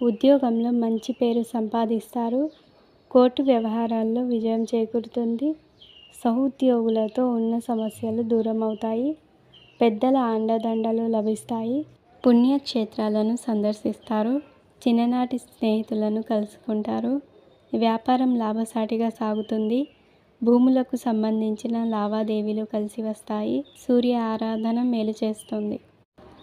ఉద్యోగంలో మంచి పేరు సంపాదిస్తారు. కోర్టు వ్యవహారాల్లో విజయం చేకూరుతుంది. సహోద్యోగులతో ఉన్న సమస్యలు దూరం అవుతాయి పెద్దల అండదండలు లభిస్తాయి. పుణ్యక్షేత్రాలను సందర్శిస్తారు. చిన్ననాటి స్నేహితులను కలుసుకుంటారు. వ్యాపారం లాభసాటిగా సాగుతుంది. భూములకు సంబంధించిన లావాదేవీలు కలిసి వస్తాయి. సూర్య ఆరాధన మేలు చేస్తుంది.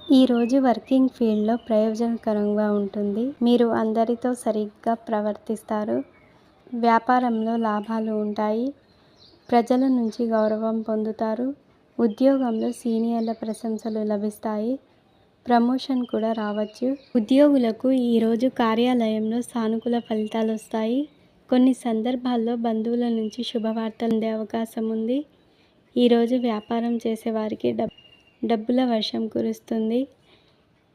ఈరోజు వర్కింగ్ ఫీల్డ్లో ప్రయోజనకరంగా ఉంటుంది. మీరు అందరితో సరిగ్గా ప్రవర్తిస్తారు. వ్యాపారంలో లాభాలు ఉంటాయి. ప్రజల నుంచి గౌరవం పొందుతారు. ఉద్యోగంలో సీనియర్ల ప్రశంసలు లభిస్తాయి. ప్రమోషన్ కూడా రావచ్చు. ఉద్యోగులకు ఈరోజు కార్యాలయంలో సానుకూల ఫలితాలు వస్తాయి. కొన్ని సందర్భాల్లో బంధువుల నుంచి శుభవార్తలు అందే అవకాశం ఉంది. ఈరోజు వ్యాపారం చేసేవారికి డబ్బు డబ్బుల వర్షం కురుస్తుంది.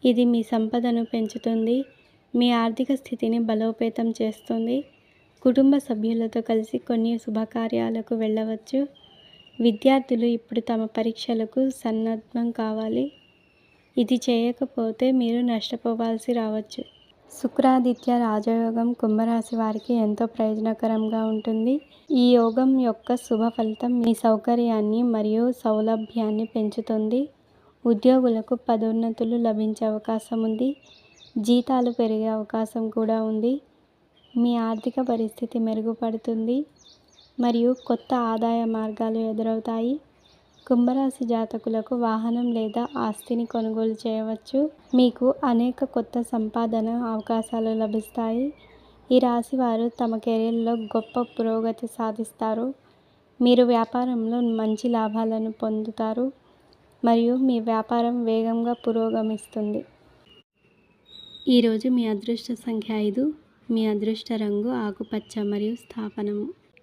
ఇది మీ సంపదను పెంచుతుంది. మీ ఆర్థిక స్థితిని బలోపేతం చేస్తుంది. కుటుంబ సభ్యులతో కలిసి కొన్ని శుభకార్యాలకు వెళ్ళవచ్చు. విద్యార్థులు ఇప్పుడు తమ పరీక్షలకు సన్నద్ధం కావాలి. ఇది చేయకపోతే మీరు నష్టపోవాల్సి రావచ్చు. శుక్రాదిత్య రాజయోగం కుంభరాశి వారికి ఎంతో ప్రయోజనకరంగా ఉంటుంది. ఈ యోగం యొక్క శుభ ఫలితం మీ సౌకర్యాన్ని మరియు సౌలభ్యాన్ని పెంచుతుంది. ఉద్యోగులకు పదోన్నతులు లభించే అవకాశం ఉంది. జీతాలు పెరిగే అవకాశం కూడా ఉంది. మీ ఆర్థిక పరిస్థితి మెరుగుపడుతుంది. మరియు కొత్త ఆదాయ మార్గాలు ఎదురవుతాయి. కుంభరాశి జాతకులకు వాహనం లేదా ఆస్తిని కొనుగోలు చేయవచ్చు. మీకు అనేక కొత్త సంపాదన అవకాశాలు లభిస్తాయి. ఈ రాశి వారు తమ కెరీర్లో గొప్ప పురోగతి సాధిస్తారు. మీరు వ్యాపారంలో మంచి లాభాలను పొందుతారు. మరియు మీ వ్యాపారం వేగంగా పురోగమిస్తుంది. ఈరోజు మీ అదృష్ట సంఖ్య ఐదు. మీ అదృష్ట రంగు ఆకుపచ్చ మరియు స్థాపనము.